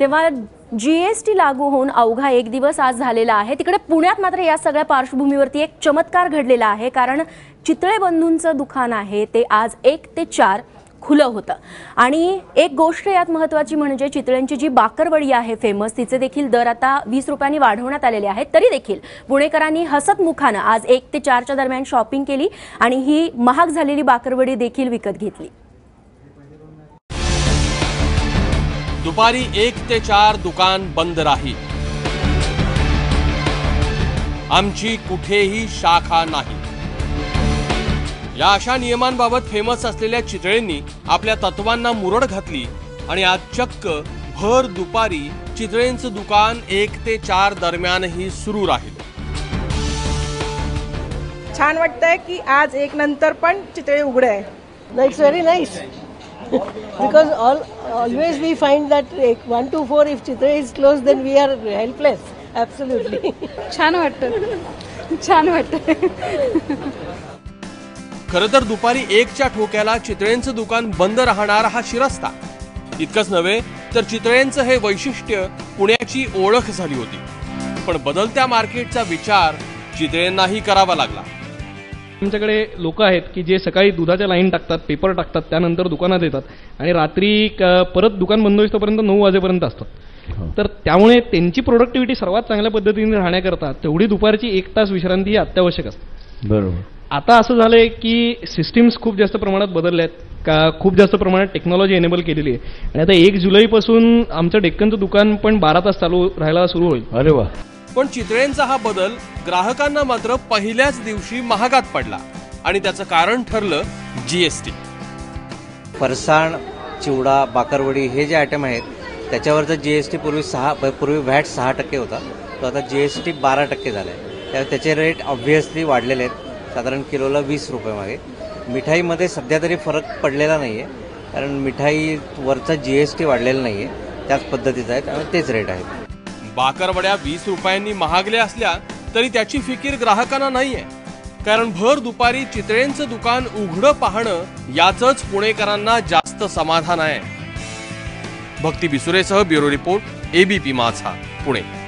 तेव्हा G S T लागू होऊन अवघा एक दिवस आज झालेला आहे. तिकडे पुण्यात मात्र या सगळ्या पार्श्वभूमीवरती एक चमत्कार घडलेला आहे कारण चितळे बंधूंचं दुकान आहे ते आज एक ते चार खुलं होतं. आणि एक गोष्ट यात महत्त्वाची म्हणजे चितळ्यांची जी बाकरवडी आहे फेमस तिचे देखील दर आता वीस रुपयांनी वाढवण्यात आलेले आहेत. तरी देखील पुणेकरांनी हसतमुखानं आज एक ते चारच्या दरम्यान शॉपिंग केली आणि ही महाग झालेली बाकरवडी देखील विकत घेतली. दुपारी एक ते चार दुकान बंद राहील. आमची कुठेही शाखा नाही. या अशा नियमांबाबत फेमस असलेल्या चितळेंनी आपल्या तत्वांना मुरड घातली आणि आज चक्क भर दुपारी चितळेंचं दुकान एक ते चार दरम्यानही सुरू राहील. छान वाटतंय की आज एक नंतर पण चितळे उघडे आहे. It's very nice. Because all always we find that like, one to four if Chitra is closed then we are helpless. Absolutely. छान वाटतं. छान वाटतं. खरं तर दुपारी एकच्या ठोक्याला चितळेंचं दुकान बंद राहणार हा शिरस्ता. इतकंच नव्हे तर चितळेंचं हे वैशिष्ट्य पुण्याची ओळख झाली होती. पण बदलत्या मार्केटचा विचार चितळेंनाही करावा लागला. आमच्याकडे लोक आहेत की जे सकाळी दुधाच्या लाईन टाकतात पेपर टाकतात त्यानंतर दुकानात येतात आणि रात्री परत दुकान बंद होईपर्यंत नऊ वाजेपर्यंत असतात. तर त्यामुळे त्यांची प्रोडक्टिव्हिटी सर्वात चांगल्या पद्धतीने राहण्याकरता तेवढी दुपारची एक तास विश्रांती ही अत्यावश्यक असते. बरोबर. आता असं झालंय की सिस्टीम्स खूप जास्त प्रमाणात बदलल्या आहेत का खूप जास्त प्रमाणात टेक्नॉलॉजी एनेबल केलेली आहे. आणि आता एक जुलैपासून आमचं डेक्कनचं दुकान पण बारा तास चालू राहायला सुरू होईल. अरे वा. पण चितळेंचा हा बदल ग्राहकांना मात्र पहिल्याच दिवशी महागात पडला आणि त्याचं कारण ठरलं जीएसटी फरसाण चिवडा बाकरवडी हे जे आयटम आहेत त्याच्यावरचा जी एस टी पूर्वी सहा पूर्वी व्हॅट सहा टक्के होता. तो आता जी एस टी बारा टक्के झाला आहे त्या त्याचे रेट ऑब्व्हियसली वाढलेले आहेत. साधारण किलोला वीस रुपये मागे. मिठाईमध्ये सध्या तरी फरक पडलेला नाही आहे कारण मिठाईवरचा जी एस टी वाढलेला नाही आहे त्याच पद्धतीचा आहे. त्यामुळे तेच रेट आहेत बाकरवड्या वीस रुपयांनी महागल्या असल्या तरी त्याची फिकीर ग्राहकांना नाहीये. कारण भर दुपारी चितळेंचं दुकान उघडं पाहणं याचंच पुणेकरांना जास्त समाधान आहे. Bhakti बिसुरेसह bureau report ABP Majha Pune.